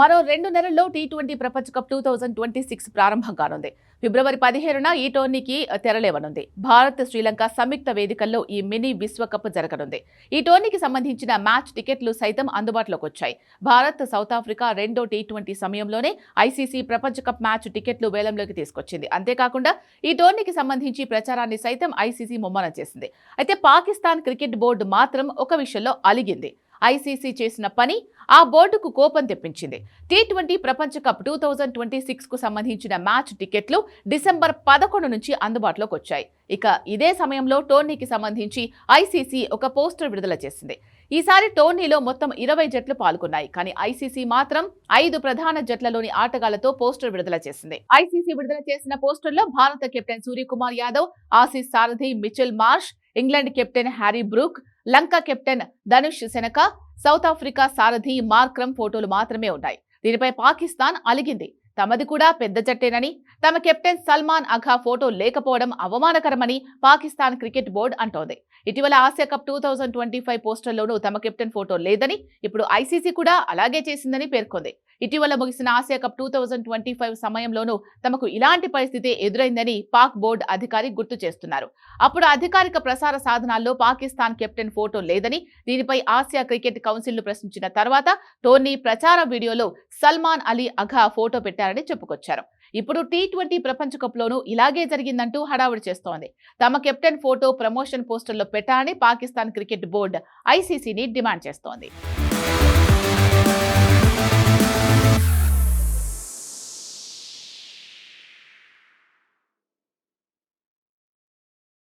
మరో రెండు నెలల్లో టీ ట్వంటీ ప్రపంచ cup two thousand twenty six ప్రారంభం కానుంది. ఫిబ్రవరి పదిహేనున ఈ టోర్నీకి తెరలేవనుంది. భారత్ శ్రీలంక సంయుక్త వేదికల్లో ఈ మినీ విశ్వకప్ జరగనుంది. ఈ టోర్నీకి సంబంధించిన మ్యాచ్ టికెట్లు సైతం అందుబాటులోకి వచ్చాయి భారత్ సౌత్ ఆఫ్రికా రెండో టీ ట్వంటీ సమయంలోనే ఐసీసీ ప్రపంచ కప్ మ్యాచ్ టికెట్లు వేలంలోకి తీసుకొచ్చింది. అంతేకాకుండా ఈ టోర్నీకి సంబంధించి ప్రచారాన్ని సైతం ఐసీసీ ముమ్మరం చేసింది. అయితే పాకిస్తాన్ క్రికెట్ బోర్డు మాత్రం ఒక విషయంలో అలిగింది. ఐసీసీ చేసిన పని ఆ బోర్డుకు కోపం తెప్పించింది. టీ ట్వంటీ ప్రపంచ కప్ టూ థౌజండ్ ట్వంటీ సిక్స్కు సంబంధించిన మ్యాచ్ టికెట్లు డిసెంబర్ పదకొండు నుంచి అందుబాటులోకి వచ్చాయి. ఇక ఇదే సమయంలో టోర్నీకి సంబంధించి ఐసీసీ ఒక పోస్టర్ విడుదల చేసింది. ఈసారి టోర్నీలో మొత్తం ఇరవై జట్లు పాల్గొన్నాయి. కానీ ఐసీసీ మాత్రం ఐదు ప్రధాన జట్లలోని ఆటగాళ్ళతో పోస్టర్ విడుదల చేసింది. ఐసీసీ విడుదల చేసిన పోస్టర్లో భారత కెప్టెన్ సూర్యకుమార్ యాదవ్ ఆసీస్ సారథి Mitchell Marsh England captain Harry Brook Lanka captain Dhanush Shanaka south Africa సారథి మార్క్రమ్ ఫోటోలు మాత్రమే ఉన్నాయి. దీనిపై పాకిస్తాన్ అలిగింది. తమది కూడా పెద్ద జట్టేనని తమ కెప్టెన్ సల్మాన్ అఘా ఫోటో లేకపోవడం అవమానకరమని పాకిస్తాన్ క్రికెట్ బోర్డు అంటోంది. ఇటీవల Asia cup two thousand twenty five పోస్టర్లోనూ తమ కెప్టెన్ ఫోటో లేదని ఇప్పుడు ఐసీసీ కూడా అలాగే చేసిందని పేర్కొంది. ఇటీవల ముగిసిన Asia cup two thousand twenty five సమయంలోనూ తమకు ఇలాంటి పరిస్థితి ఎదురైందని పాక్ బోర్డు అధికారి గుర్తు చేస్తున్నారు. అప్పుడు అధికారిక ప్రసార సాధనాల్లో పాకిస్తాన్ కెప్టెన్ ఫోటో లేదని దీనిపై ఆసియా క్రికెట్ కౌన్సిల్ను ప్రశ్నించిన తర్వాత టోర్నీ ప్రచార వీడియోలో సల్మాన్ అలీ అఘా ఫోటో పెట్టారని చెప్పుకొచ్చారు. ఇప్పుడు టీ ట్వంటీ ప్రపంచ కప్లోనూ ఇలాగే జరిగిందంటూ హడావుడి చేస్తోంది. తమ కెప్టెన్ ఫోటో ప్రమోషన్ పోస్టర్లో పెట్టాలని పాకిస్తాన్ క్రికెట్ బోర్డు ఐసీసీని డిమాండ్ చేస్తోంది.